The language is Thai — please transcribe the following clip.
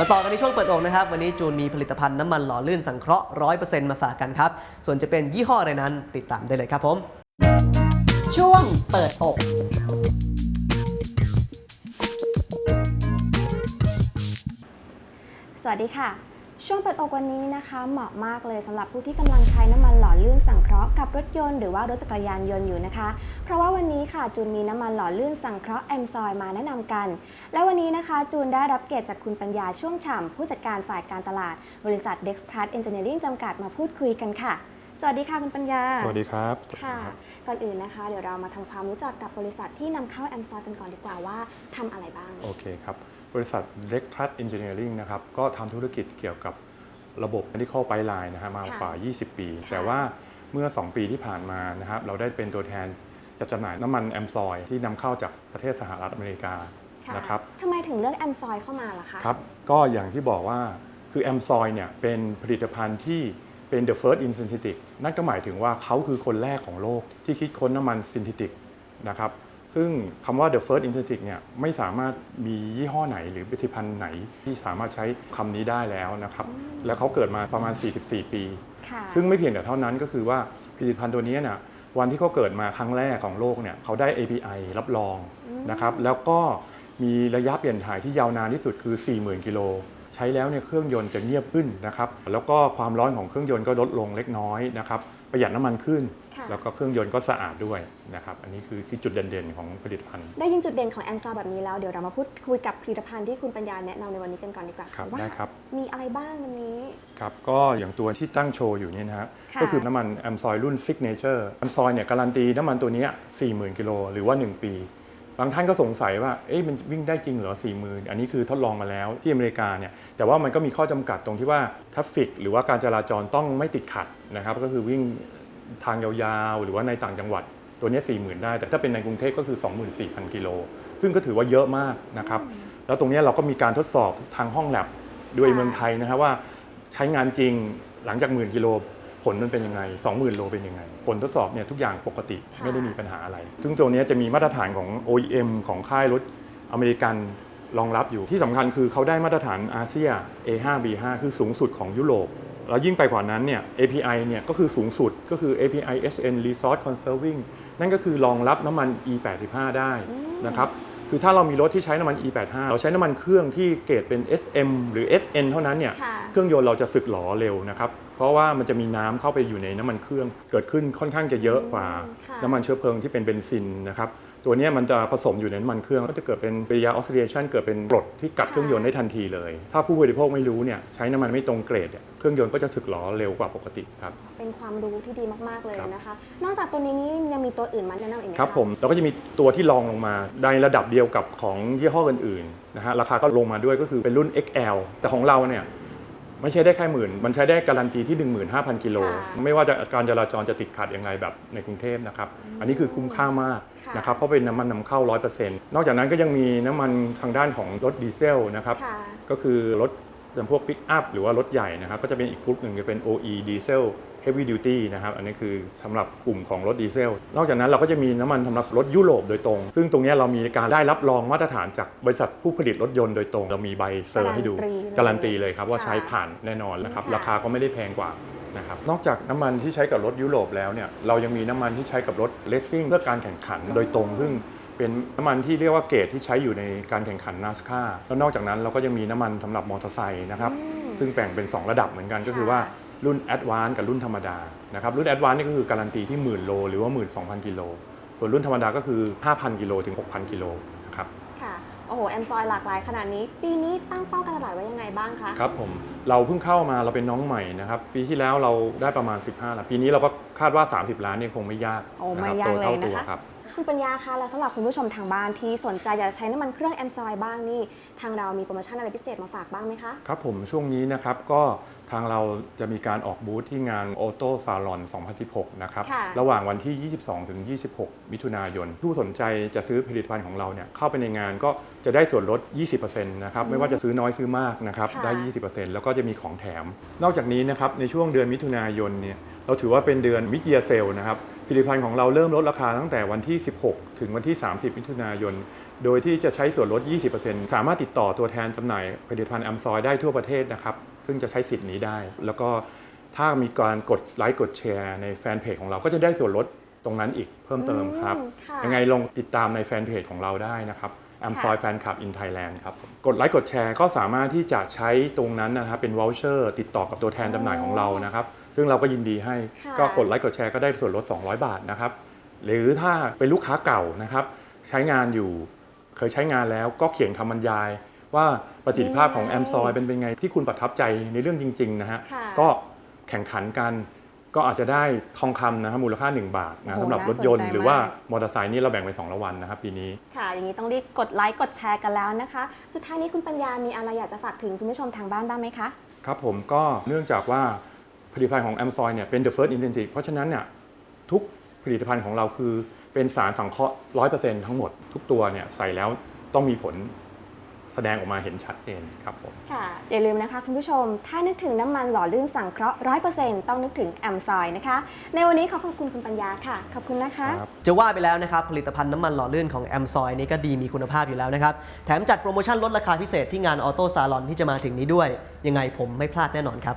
มาต่อกันในช่วงเปิดอกนะครับ วันนี้จูนมีผลิตภัณฑ์น้ำมันหล่อลื่นสังเคราะห์ร้อยเปอร์เซ็นต์มาฝากกันครับ ส่วนจะเป็นยี่ห้ออะไรนั้นติดตามได้เลยครับผม ช่วงเปิดอกสวัสดีค่ะ ช่วงเปิดอกวันนี้นะคะเหมาะมากเลยสำหรับผู้ที่กำลังใช้น้ำมันหล่อลื่นสังเคราะห์กับรถยนต์หรือว่ารถจักรยานยนต์อยู่นะคะ เพราะว่าวันนี้ค่ะจูนมีน้ำมันหล่อลื่นสังเคราะห์แอมซอยมาแนะนำกัน และวันนี้นะคะจูนได้รับเกียรติจากคุณปัญญาช่วงฉ่ำผู้จัดการฝ่ายการตลาด บริษัท Dextrat Engineering จำกัดมาพูดคุยกันค่ะ สวัสดีค่ะคุณปัญญา สวัสดีครับ ค่ะ ก่อนอื่นนะคะ เดี๋ยวเรามาทำความรู้จักกับบริษัทที่นำเข้าแอมซอยกันก่อนดีกว่าว่าทำอะไรบ้าง โอเคครับ บริษัท r e c t r u s Engineering นะครับ ก็ทำธุรกิจเกี่ยวกับระบบ medical pipeline นะฮะมาค่ะกว่า 20 ปีค่ะแต่ว่าเมื่อ 2 ปีที่ผ่านมานะครับ เราได้เป็นตัวแทนจัดจำหน่ายน้ำมันแอมซอยที่นำเข้าจากประเทศสหรัฐอเมริกาค่ะนะครับทำไมถึงเลือกแอมซอยเข้ามาล่ะคะ ครับ ก็อย่างที่บอกว่าคือแอมซอยเนี่ยเป็นผลิตภัณฑ์ที่ เป็น the first in synthetic นั่นก็หมายถึงว่าเขาคือคนแรกของโลกที่คิดค้นน้ำมัน synthetic นะครับซึ่งคำว่า the first in synthetic เนี่ยไม่สามารถมียี่ห้อไหนหรือผลิตภัณฑ์ไหนที่สามารถใช้คำนี้ได้แล้วนะครับแล้วเขาเกิดมาประมาณ 44 ปีค่ะซึ่งไม่เพียงแต่เท่านั้นก็คือว่าผลิตภัณฑ์ตัวนี้เนี่ยวันที่เขาเกิดมาครั้งแรกของโลกเนี่ยเขาได้ API รับรองนะครับแล้วก็มีระยะเปลี่ยนถ่ายที่ยาวนานที่สุดคือ 40,000 กิโล ใช้แล้วเนี่ยเครื่องยนต์จะเงียบขึ้นนะครับ แล้วก็ความร้อนของเครื่องยนต์ก็ลดลงเล็กน้อยนะครับ ประหยัดน้ำมันขึ้นค่ะแล้วก็เครื่องยนต์ก็สะอาดด้วยนะครับ อันนี้คือคือจุดเด่นๆของผลิตภัณฑ์ ได้ยินจุดเด่นของแอมซอแบบนี้แล้วเดี๋ยวเรามาพูดคุยกับผลิตภัณฑ์ที่คุณปัญญาแนะนำในวันนี้กันก่อนดีกว่าครับว่าได้ครับมีอะไรบ้างวันนี้ครับก็อย่างตัวที่ตั้งโชว์อยู่เนี่ยนะฮะค่ะก็คือน้ำมันแอมซอยรุ่น Signature แอมซอยเนี่ยการันตีน้ำมันตัวเนี้ย40,000กิโลหรือว่า 1 ปี บางท่านก็สงสัยว่าเอ๊ะมันวิ่งได้จริงเหรอ40,000อันนี้คือทดลองมาแล้วที่อเมริกาเนี่ยแต่ว่ามันก็มีข้อจำกัดตรงที่ว่าทัฟฟิกหรือว่าการจราจรต้องไม่ติดขัดนะครับก็คือวิ่งทางยาวๆ หรือว่าในต่างจังหวัดตัวนี้40,000 ได้ แต่ถ้าเป็นในกรุงเทพก็คือ 24,000 กิโล ซึ่งก็ถือว่าเยอะมากนะครับ แล้วตรงนี้เราก็มีการทดสอบทางห้องแลบด้วยเมืองไทยนะครับว่าใช้งานจริงหลังจากหมื่นกิโล ผลมันเป็นยังไง 20,000 โลเป็นยังไง ผลทดสอบเนี่ยทุกอย่างปกติค่ะไม่ได้มีปัญหาอะไร ซึ่งตัวเนี้ยจะมีมาตรฐานของ OEM ของค่ายรถอเมริกันรองรับอยู่ที่สำคัญคือเขาได้มาตรฐานอาเซีย A5 B5 คือสูงสุดของยุโรปแล้วยิ่งไปกว่านั้นเนี่ย API เนี่ยก็คือสูงสุดก็คือ API SN Resource Conserving นั่นก็คือรองรับน้ำมัน E85 ได้นะครับคือถ้าเรามีรถที่ใช้น้ำมัน E85 เราใช้น้ำมันเครื่องที่เกรดเป็น SM หรือ SN เท่านั้นเนี่ยค่ะเครื่องยนต์เราจะสึกหรอเร็วนะครับ เพราะว่ามันจะมีน้ำเข้าไปอยู่ในน้ำมันเครื่องเกิดขึ้นค่อนข้างจะเยอะกว่าค่ะน้ำมันเชื้อเพลิงที่เป็นเบนซินนะครับตัวเนี้ยมันจะผสมอยู่ในน้ำมันเครื่อง ก็จะเกิดเป็นปฏิกิริยาออกซิเดชันเกิดเป็นกรดที่กัดเครื่องยนต์ได้ทันทีเลย ถ้าผู้บริโภคไม่รู้เนี่ยใช้น้ำมันไม่ตรงเกรดเนี่ยเครื่องยนต์ก็จะสึกหรอเร็วกว่าปกติครับ เป็นความรู้ที่ดีมาก ๆ เลยครับนะคะ นอกจากตัวนี้นี่ยังมีตัวอื่นมาแนะนำอีกไหมะครับผมเราก็จะมีตัวที่รองลงมาในระดับเดียวกับของยี่ห้ออื่นๆนะฮะราคาก็ลงมาด้วยก็คือเป็นรุ่น XL แต่ของเราเนี่ย ไม่ใช่ได้แค่หมื่น มันใช้ได้การันตีที่ 15,000 กิโลไม่ว่าจะการจราจรจะติดขัดอย่างไรแบบในกรุงเทพนะครับ อันนี้คือคุ้มค่ามากนะครับ เพราะเป็นน้ำมันนำเข้า 100%นอกจากนั้นก็ยังมีน้ำมันทางด้านของรถดีเซลนะครับ ค่ะ ก็คือรถจำพวกปิกอัพหรือว่ารถใหญ่นะครับ ก็จะเป็นอีกกลุ่มหนึ่งจะเป็น OE Diesel Heavy Duty นะครับ อันนี้คือสำหรับกลุ่มของรถดีเซล นอกจากนั้นเราก็จะมีน้ำมันสำหรับรถยุโรปโดยตรง ซึ่งตรงเนี้ยเรามีการได้รับรองมาตรฐานจากบริษัทผู้ผลิตรถยนต์โดยตรง เรามีใบเซอร์ให้ดู การันตีเลยครับว่าใช้ผ่านแน่นอนนะครับค่ะราคาก็ไม่ได้แพงกว่านะครับนอกจากน้ำมันที่ใช้กับรถยุโรปแล้วเนี่ยเรายังมีน้ำมันที่ใช้กับรถเลสซิ่งเพื่อการแข่งขันโดยตรงซึ่งเป็นน้ำมันที่เรียกว่าเกรดที่ใช้อยู่ในการแข่งขันนาสคาแล้วนอกจากนั้นเราก็ยังมีน้ำมันสำหรับมอเตอร์ไซค์นะครับซึ่งแบ่งเป็น 2 ระดับเหมือนกันก็คือว่า รุ่น a d v a n c e กับรุ่นธรรมดานะครับรุ่น a d v a n c e นี่ก็คือการันตีที่หมื่นโลหรือว่า12,000กิโลส่วนรุ่นธรรมดาก็คือ 5,000 กิโลถึง 6,000 กิโลนะครับค่ะโอ้โหแอมซอยหลากหลายขนาดนี้ ปีนี้ตั้งเป้าการตลาดไว้ยังไงบ้างคะครับผมเราเพิ่งเข้ามาเราเป็นน้องใหม่นะครับปีที่แล้วเราได้ประมาณ 15ล้านปีนี้เราก็คาดว่า 30 ล้านเนี่ยคงไม่ยากโอ้นะไม่ครับยากโตเลยเท่านะตัวคะ ครับคุณปัญญาคะแล้วสำหรับคุณผู้ชมทางบ้านที่สนใจอยากจะใช้น้ำมันเครื่องแอมซอยบ้างนี่ ทางเรามีโปรโมชั่นอะไรพิเศษมาฝากบ้างไหมคะครับผมช่วงนี้นะครับก็ทางเราจะมีการออกบูธที่งาน Auto Salon 2016 นะครับ ค่ะ ระหว่างวันที่ 22 ถึง 26 มิถุนายน ผู้สนใจจะซื้อผลิตภัณฑ์ของเราเนี่ยเข้าไปในงานก็จะได้ส่วนลด 20%นะครับ ไม่ว่าจะซื้อน้อยซื้อมากนะครับ ค่ะ ได้ 20%แล้วก็จะมีของแถม นอกจากนี้นะครับ ในช่วงเดือนมิถุนายนเนี่ยเราถือว่าเป็นเดือนมิเ e ียเซลนะครับ ผลิตภัณฑ์ของเราเริ่มลดราคาตั้งแต่วันที่ 16 ถึงวันที่ 30 มิถุนายน โดยที่จะใช้ส่วนลด 20%สามารถติดต่อตัวแทนจำหน่ายผลิตภัณฑ์แอมซอยได้ทั่วประเทศนะครับ ซึ่งจะใช้สิทธิ์นี้ได้ แล้วก็ถ้ามีการกดไลค์กดแชร์ในแฟนเพจของเราก็จะได้ส่วนลดตรงนั้นอีกเพิ่มเติมครับอืมค่ะยังไงลองติดตามในแฟนเพจของเราได้นะครับแอมซอยแฟนคลับอินไทยแลนด์ครับ กดไลค์กดแชร์ก็สามารถที่จะใช้ตรงนั้นนะครับเป็นวอลเชอร์ติดต่อกับตัวแทนจำหน่ายของเรานะครับ ซึ่งเราก็ยินดีให้ค่ะก็กดไลค์กดแชร์ก็ได้ส่วนลด 200 บาทนะครับ หรือถ้าเป็นลูกค้าเก่านะครับ ใช้งานอยู่เคยใช้งานแล้วก็เขียนคำบรรยาย ว่าประสิทธิภาพของแอมซอยเป็นเป็นไงที่คุณประทับใจในเรื่องจริงๆนะฮะค่ะก็แข่งขันกันก็อาจจะได้ทองคำนะครับมูลค่า 1 บาทนะโอ้โหสำหรับรถยนต์น่าสนใจหรือว่ามมอเตอร์ไซค์นี่เราแบ่งเป็น2รางวัลนะครับปีนี้ ค่ะ อย่างนี้ต้องรีบกดไลค์กดแชร์กันแล้วนะคะ สุดท้ายนี้คุณปัญญามีอะไรอยากจะฝากถึงคุณผู้ชมทางบ้านบ้างไหมคะ ครับผมก็เนื่องจากว่า ผลิตภัณฑ์ของ a m s o y เนี่ยเป็น the first intensive เพราะฉะนั้นเนี่ยทุกผลิตภัณฑ์ของเราคือเป็นสารสังเคราะห์100%ทั้งหมด ทุกตัวเนี่ยใส่แล้วต้องมีผลแสดงออกมาเห็นชัดเจนครับผมค่ะ อย่าลืมนะคะคุณผู้ชม ถ้านึกถึงน้ำมันหล่อลื่นสังเคราะห์100%ต้องนึกถึงแอมซอยนะคะ ในวันนี้ขอขอบคุณคุณปัญญาค่ะ ขอบคุณนะคะครับจะว่าไปแล้วนะครับ ผลิตภัณฑ์น้ำมันหล่อลื่นของแอมซอยนี่ก็ดีมีคุณภาพอยู่แล้วนะครับ แถมจัดโปรโมชั่นลดราคาพิเศษที่งานออโต้ซาลอนที่จะมาถึงนี้ด้วย ยังไงผมไม่พลาดแน่นอนครับ